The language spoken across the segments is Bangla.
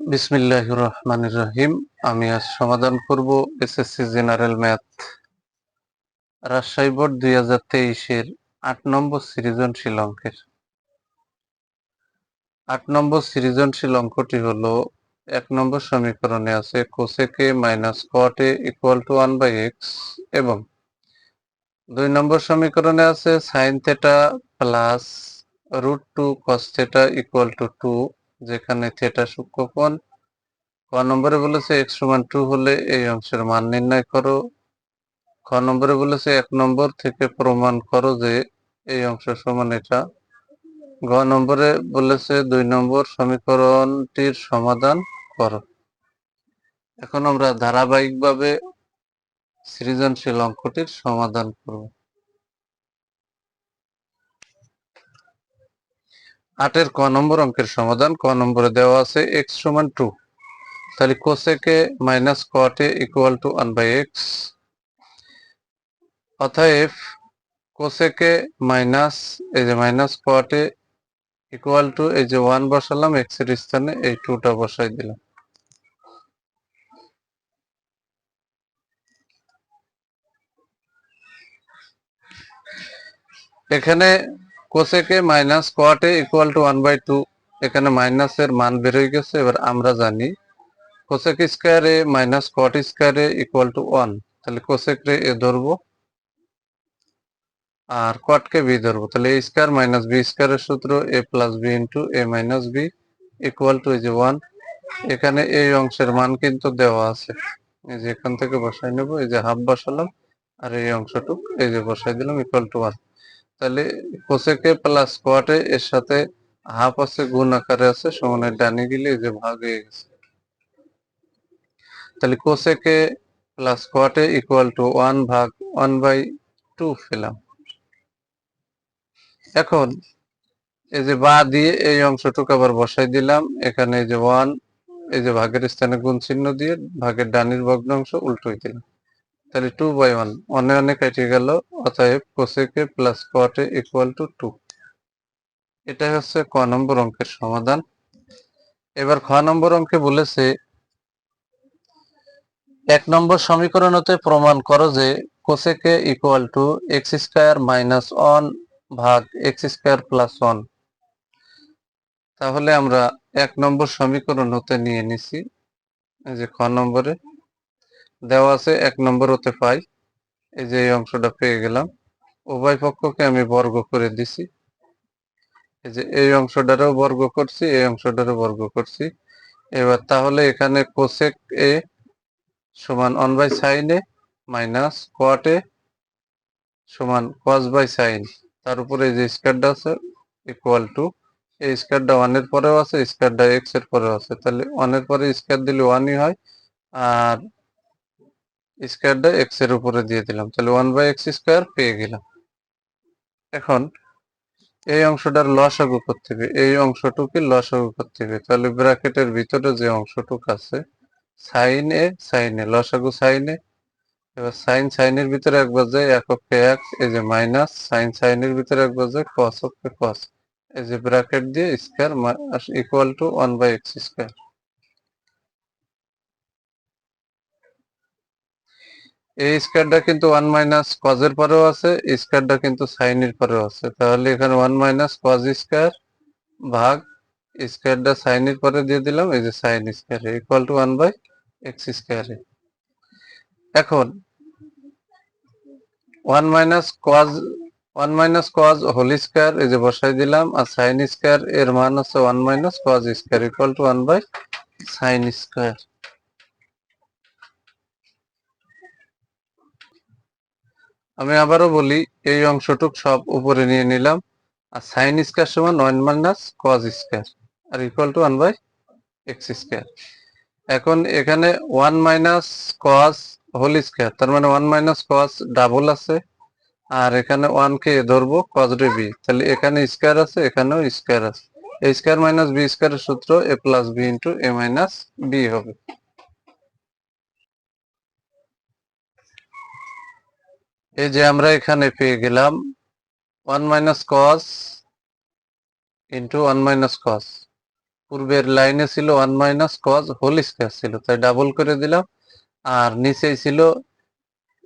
বিসমিল্লাহ রহমান রহিম আমি আজ সমাধান করব SSC general math Rajshahi board দুই হাজার তেইশের আট নম্বর সৃজনশীল অঙ্কের। আট নম্বর সৃজনশীল অঙ্কটি হলো, এক নম্বর সমীকরণে আছে cosec A minus cot A equal to one by x এবং দুই নম্বর সমীকরণে আছে sine theta plus root two cos theta equal to two যেখানে থেটা সূক্ষ্মকোণ ক নম্বরে বলেছে এক্স সমান টু হলে এই অংশের মান নির্ণয় করো। খ নম্বরে বলেছে, এক নম্বর থেকে প্রমাণ করো যে এই অংশ সমান এটা। গ নম্বরে বলেছে, দুই নম্বর সমীকরণটির সমাধান করো। এখন আমরা ধারাবাহিকভাবে সৃজনশীল অঙ্কটির সমাধান করব। আটের ক নম্বর অঙ্কের সমাধান, ক নম্বরে দেওয়া আছে এক্স সমান টু তাহলে cosec minus কটে equal to one by x অতএব কোসেকে মাইনাস এই যে মাইনাস কটে ইকুয়াল টু এই যে ওয়ান বসালাম এক্সের স্থানে এই টুটা বসাই দিলাম। এখানে cosec A minus cot A equal to one by two এখানে মাইনাসের মান বের হয়ে গেছে, এবার আমরা জানি কোসেক স্কোয়ারে মাইনাস কট স্কোয়ারে ইকুয়াল টু ওয়ান তাহলে কোসেক রে এ ধরবো আর কটকে বি ধরবো, তাহলে এ স্কোয়ার মাইনাস বি স্কোয়ারের সূত্র A plus B into A minus B equal to যে ওয়ান এখানে এই অংশের মান কিন্তু দেওয়া আছে। এই যে এখান থেকে বসাই নেব, এই যে হাফ বসালাম, আর এই অংশটুক এই যে বসাই দিলাম ইকুয়াল টু ওয়ান তাহলে কোসেকে প্লাস কোয়াটে এর সাথে হাফ আছে, গুণ আকারে আছে সমানের ডানে গেলে যে ভাগ হয়ে গেছে। তাহলে cosec A plus cot A equal to one ভাগ ওয়ান বাই টু পেলাম। এখন এই যে বা দিয়ে এই অংশটুকু আবার বসাই দিলাম। এখানে এই যে ওয়ান এই যে ভাগের স্থানে গুণ চিহ্ন দিয়ে ভাগের ডানির ভগ্নাংশ উল্টোই দিলাম। তাহলে টু বাই ওয়ান অনে অনে কেটে গেল, অতএব cosec A plus cot A equal to two এটাই হচ্ছে ক নম্বর অঙ্কের সমাধান। এবার খ নম্বর অঙ্কে বলেছে, এক নম্বর সমীকরণ হতে প্রমাণ করো যে cosec A equal to x square minus one ভাগ এক্স স্কোয়ার প্লাস ওয়ান তাহলে আমরা এক নম্বর সমীকরণ হতে নিয়ে নিছি যে খ নম্বরে। দেওয়া আছে, এক নম্বর হতে পাই। এই যে এই অংশটা পেয়ে গেলাম। উভয় পক্ষকে আমি বর্গ করে দিছি। এই যে এই অংশটারও বর্গ করছি, এই অংশটারও বর্গ করছি। এবার তাহলে এখানে কোসেক এ সমান one by sine A minus cot A সমান কস বাই সাইন তার উপরে যে স্কোয়ারটা আছে ইকুয়াল টু এই স্কোয়ারটা ওয়ানের পরেও আছে স্কোয়ারটা এক্সের পরেও আছে। তাহলে ওয়ানের পরে স্কোয়ার দিলে ওয়ানই হয়, আর স্কোয়ারটা এক্সের উপরে দিয়ে দিলাম। তাহলে ওয়ান বাই এক্স স্কোয়ার পেয়ে গেলাম। এখন এই অংশটার লসাগু করতে হবে। এই অংশটুকে লসাগু করতে হবে। তাহলে ব্র্যাকেটের ভিতরে যে অংশটুক আছে সাইন এ সাইন এ লসাগু সাইন এ এবার সাইন সাইনের ভিতরে একবার যায় এককে এক, এই যে মাইনাস সাইন সাইনের ভিতরে একবার যায় কস অক্ষে কস এই যে ব্র্যাকেট দিয়ে square equal to one by x square এই স্কোয়ারটা কিন্তু ওয়ান মাইনাস কজের পরেও আছে স্কোয়ারটা কিন্তু সাইনের পরেও আছে। তাহলে এখানে ওয়ান মাইনাস কজ স্কোয়ার ভাগ স্কোয়ারটা সাইনের পরে দিয়ে দিলাম, এই যে sine square equal to one by x স্কোয়ারে এখন one minus cos one minus cos whole square, এই যে বসাই দিলাম, আর সাইন স্কোয়ার এর মান আছে one minus cos square equal to one by sine square. আমি আবারও বলি, এই অংশটুক সব উপরে নিয়ে নিলাম। আর সাইন স্কোয়ার সমান one minus cos square R equal to one by x square এখন এখানে one minus cos whole square তার মানে ওয়ান মাইনাস কস ডাবল আছে। আর এখানে ওয়ান কে ধরবো কস রে বি তাহলে এখানে স্কোয়ার আছে, এখানেও স্কোয়ার আছে। এ স্কোয়ার মাইনাস বি স্কোয়ারের সূত্র A plus B into A minus B হবে। এই যে আমরা এখানে পেয়ে গেলাম one minus cos into one minus cos পূর্বের লাইনে ছিল one minus cos whole square ছিল, তাই ডাবল করে দিলাম। আর নিচেই ছিল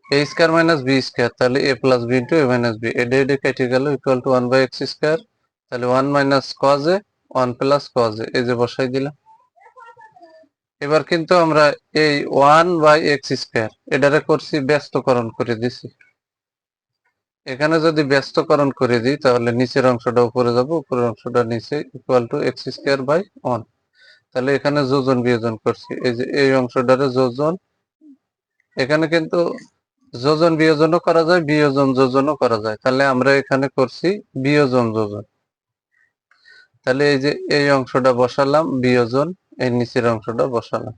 A square minus B square তাহলে A plus B into A minus B এটা এটা কেটে গেল equal to one by x square তাহলে one minus cos A one plus cos A. এই যে বসাই দিলাম। এবার কিন্তু আমরা এই ওয়ান বাই এক্স স্কোয়ার এটারে করছি ব্যস্তকরণ করে দিছি। এখানে যদি ব্যস্তকরণ করে দিই, তাহলে নিচের অংশটা উপরে যাব, উপরের অংশটা নিচে equal to x square by one তাহলে এখানে যোজন বিয়োজন করছি। এই যে, এই অংশটারে যোজন। এখানে কিন্তু যোজন বিয়োজনও করা যায়, বিয়োজন যোজনও করা যায়। তাহলে আমরা এখানে করছি বিয়োজন যোজন। তাহলে এই যে, এই অংশটা বসালাম, বিয়োজন, এই নিচের অংশটা বসালাম।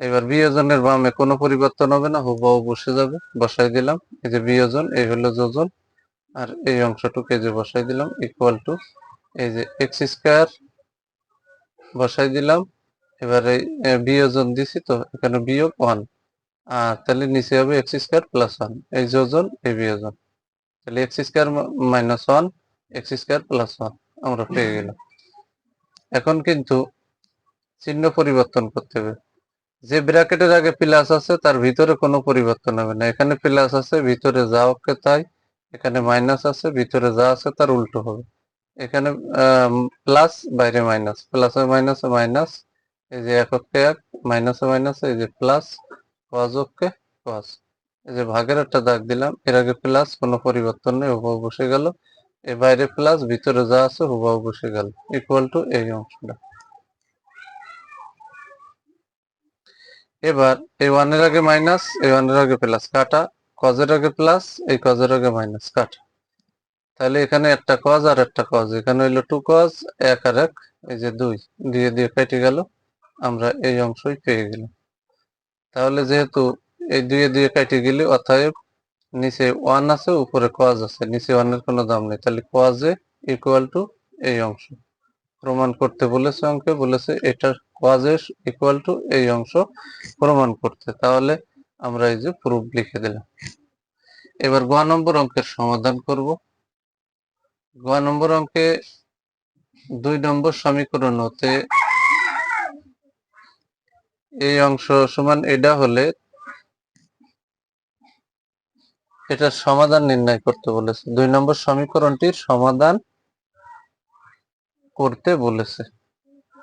এবার বিয়োজনের বামে কোনো পরিবর্তন হবে না, হুবহু বসে যাবে, বসাই দিলাম। এই যে বিয়োজন, এই হলো যোজন, আর এই অংশটুকু এই যে বসাই দিলাম ইকুয়াল টু এই যে এক্স স্কোয়ার বসাই দিলাম। এবার এই বিয়োজন দিছি তো, এখানে বিয়োগ ওয়ান আর তাহলে নিচে হবে এক্স স্কোয়ার প্লাস ওয়ান এই যোজন, এই বিয়োজন। তাহলে x square minus one x square plus one আমরা পেয়ে গেলাম। এখন কিন্তু চিহ্ন পরিবর্তন করতে হবে। যে ব্র্যাকেটের আগে প্লাস আছে, তার ভিতরে কোনো পরিবর্তন হবে না। এখানে প্লাস আছে, ভিতরে যা ওকে তাই, এখানে মাইনাস আছে, ভিতরে যা আছে, তার উল্টো হবে। এখানে প্লাস বাইরে মাইনাস প্লাস মাইনাস মাইনাস এই যে এককে এক মাইনাস মাইনাস এই যে প্লাস কজ ওকে কজ এই যে ভাগের একটা দাগ দিলাম, এর আগে প্লাস কোনো পরিবর্তন নেই হুবাহু বসে গেল। এ বাইরে প্লাস ভিতরে যা আছে হুবাহু বসে গেল। ইকুয়াল টু এই অংশটা। এবার এই ওয়ানের আগে মাইনাস এই ওয়ানের আগে প্লাস কাটা। কজের আগে প্লাস এই কজের আগে মাইনাস কাটা। তাহলে এখানে একটা কজ আর একটা কজ এখানে হইল টু কজ এক আর এক, এই যে দুই, দিয়ে দিয়ে কেটে গেল। আমরা এই অংশই পেয়ে গেলাম। তাহলে যেহেতু এই দুয়ে, দিয়ে কেটে গেলে অতএব নিচে ওয়ান আছে, উপরে কজ আছে। নিচে ওয়ানের কোনো দাম নেই। তাহলে কজে ইকুয়াল টু এই অংশ। প্রমাণ করতে বলেছে অঙ্কে, বলেছে কজের ইকুয়াল টু এই অংশ প্রমাণ করতে। তাহলে আমরা এই যে প্রুফ লিখে দিলাম। এবার গ নম্বর অঙ্কের সমাধান করব। গ নম্বর অঙ্কে দুই নম্বর সমীকরণ হতে এই অংশ সমান এটা হলে এটার সমাধান নির্ণয় করতে বলেছে। দুই নম্বর সমীকরণটির সমাধান করতে বলেছে।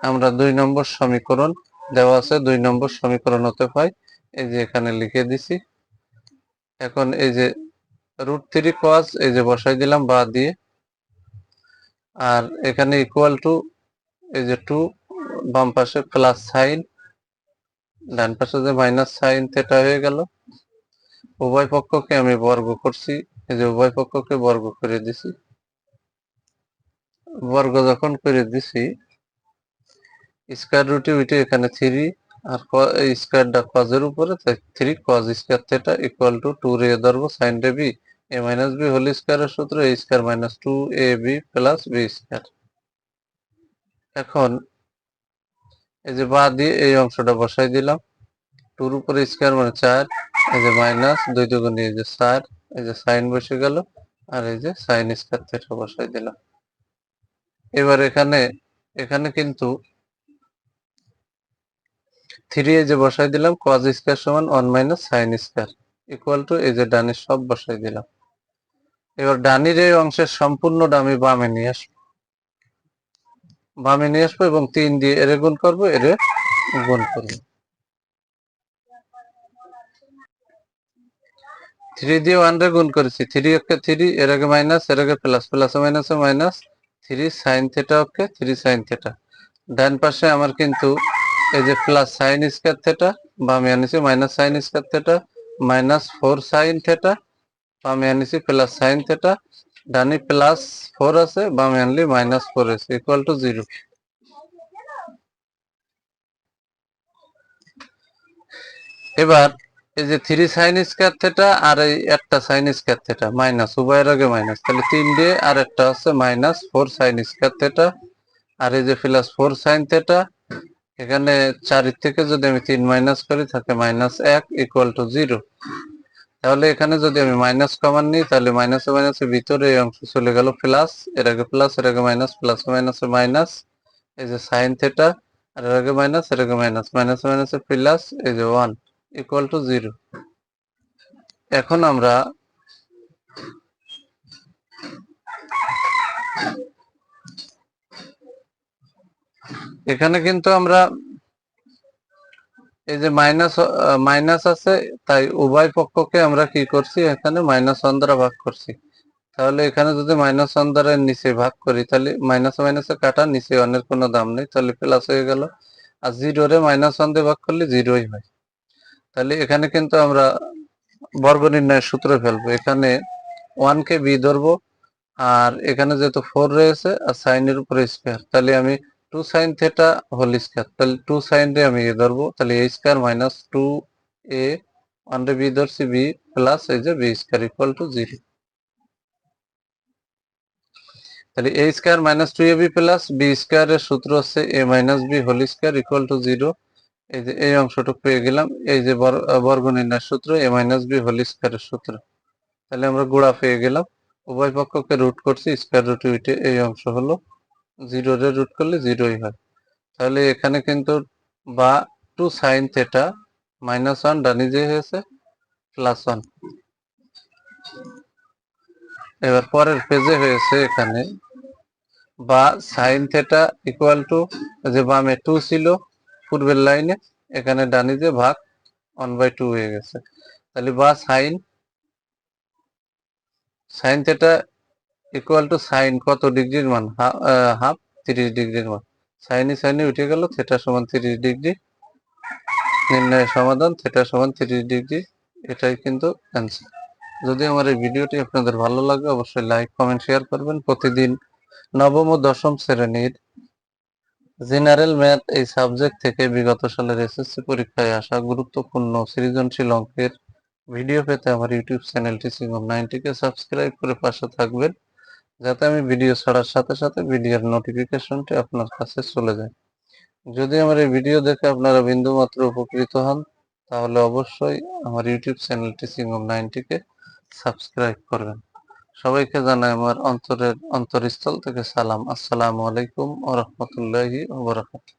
আমরা দুই নম্বর সমীকরণ দেওয়া আছে, দুই নম্বর সমীকরণ হতে পাই। এই যে এখানে লিখে দিছি। এখন এই যে রুট থ্রি কস এই যে বসাই দিলাম বা দিয়ে। আর এখানে ইকুয়াল টু এই যে টু বাম পাশে প্লাস সাইন ডান পাশে যে মাইনাস সাইন থেটা হয়ে গেল। উভয় পক্ষকে আমি বর্গ করছি, এই যে উভয় পক্ষকে বর্গ করে দিছি। বর্গ যখন করে দিছি স্কয়ার রুটে উঠে এখানে থ্রি আর স্কয়ারটা কজের উপরে three cos square theta equal to two রে ধরবো সাইন রে B A minus B whole স্কয়ারের সূত্র A square minus two A B plus B square এখন, এই যে বা দিয়ে এই অংশটা বসাই দিলাম টুর উপরে স্কয়ার মানে চার, এই যে মাইনাস দুই দুগুণ এই যে চার, এই যে সাইন বসে গেল, আর এই যে সাইন স্কয়ার থেটা বসাই দিলাম। এবার এখানে এখানে কিন্তু থ্রি এই যে বসাই দিলাম কজ স্কয়ার সমান one minus sine square equal to এই যে ডানের সব বসাই দিলাম। এবার ডানির এই অংশের সম্পূর্ণ আমি বামে নিয়ে আসব। বামে নিয়ে আসব এবং তিন দিয়ে এরে গুণ করব, এরে গুণ করব। থ্রি দিয়ে ওয়ান রে গুণ করেছি। থ্রি ওকে থ্রি এর আগে মাইনাস এর আগে প্লাস প্লাস মাইনাসে minus three sine theta okay three sine theta ডান পাশে আমার কিন্তু এই যে প্লাস সাইন স্কয়ার থেটা বামে আনিছি minus sine square theta minus four sine theta বামে আনিছি প্লাস সাইন থেটা ডানি প্লাস ফোর আছে, বামে আনলি মাইনাস ফোর আছে ইকুয়াল টু জিরো এবার, এই যে থ্রি সাইন স্কয়ার থেটা আর এই একটা সাইন স্কয়ার থেটা মাইনাস উভয়ের আগে মাইনাস তাহলে তিন দিয়ে আর একটা আছে minus four sine square theta আর এই যে প্লাস ফোর সাইন থেটা এখানে চারের থেকে যদি আমি তিন মাইনাস করি থাকে মাইনাস এক ইকুয়াল টু জিরো তাহলে এখানে যদি আমি মাইনাস কমান নিই, তাহলে মাইনাসে মাইনাসে ভিতরে এই অংশ চলে গেল প্লাস এর আগে প্লাস এর আগে মাইনাস প্লাস মাইনাসে মাইনাস এই যে সাইন থেটা আর এর আগে মাইনাস এর আগে মাইনাস মাইনাস মাইনাস প্লাস এই যে ওয়ান ইকুয়াল টু জিরো এখন আমরা এখানে কিন্তু আমরা এই যে মাইনাস মাইনাস আছে, তাই উভয় পক্ষকে আমরা কি করছি? এখানে মাইনাস ওয়ান দ্বারা ভাগ করছি। তাহলে এখানে যদি মাইনাস ওয়ান দ্বারা নিচে ভাগ করি, তাহলে মাইনাস মাইনাসে কাটা, নিচে ওয়ানের কোনো দাম নেই। তাহলে প্লাস হয়ে গেল। আর জিরো রে মাইনাস ওয়ান দিয়ে ভাগ করলে জিরোই হয়। তাহলে এখানে কিন্তু আমরা বর্গ নির্ণয়ের সূত্র ফেলব। এখানে ওয়ান কে বি ধরবো। আর এখানে যেহেতু ফোর রয়েছে, আর সাইনের উপরে স্কোয়ার তাহলে আমি two sine theta whole square তাহলে টু সাইন রে আমি ধরবো। তাহলে A square minus two A one রে বি ধরছি বি প্লাস এই যে B square equal to zero তাহলে A square minus two A B plus B স্কোয়ারের সূত্র হচ্ছে A minus B whole square equal to zero এই যে, এই অংশটুকু পেয়ে গেলাম। এই যে বর্গ নির্ণয়ের সূত্র এ মাইনাস বি হোল স্কোয়ারের সূত্র। তাহলে আমরা গুণা পেয়ে গেলাম। উভয় পক্ষকে রুট করছি স্কোয়ার রুট উইটে এই অংশ হলো। জিরো রে রুট করলে জিরোই হয়। তাহলে এখানে কিন্তু বা two sine theta minus one ডানি যে হয়েছে প্লাস ওয়ান এবার পরের পেজে হয়েছে এখানে বা সাইন থেটা ইকুয়াল টু যে বামে টু ছিল, পূর্বের লাইনে এখানে ডানি যে ভাগ ওয়ান বাই টু হয়ে গেছে। তাহলে বা sine sine theta equal to sine কত ডিগ্রির মান? হাফ তিরিশ ডিগ্রির মান। সাইনি সাইনি উঠে গেল থেটা সমান তিরিশ ডিগ্রি নির্ণয়ের সমাধান থেটা সমান তিরিশ ডিগ্রি এটাই কিন্তু অ্যান্সার যদি আমার এই ভিডিওটি আপনাদের ভালো লাগে, অবশ্যই লাইক কমেন্ট শেয়ার করবেন। প্রতিদিন নবম ও দশম শ্রেণির জেনারেল ম্যাথ এই সাবজেক্ট থেকে বিগত সালের এসএসসি পরীক্ষায় আসা গুরুত্বপূর্ণ সৃজনশীল অঙ্কের ভিডিও পেতে আমার ইউটিউব চ্যানেলটি সিঙ্গম নাইনটিকে সাবস্ক্রাইব করে পাশে থাকবেন। যাতে আমি ভিডিও ছাড়ার সাথে সাথে ভিডিওর নোটিফিকেশনটি আপনার কাছে চলে যায়। যদি আমার এই ভিডিও দেখে আপনারা বিন্দুমাত্র উপকৃত হন, তাহলে অবশ্যই আমার ইউটিউব চ্যানেলটি সিঙ্গম নাইনটিকে সাবস্ক্রাইব করবেন। সবাইকে জানাই আমার অন্তরের অন্তরস্থল থেকে সালাম। আসসালামু আলাইকুম ও রহমতুল্লাহি ওবরাকাতুহ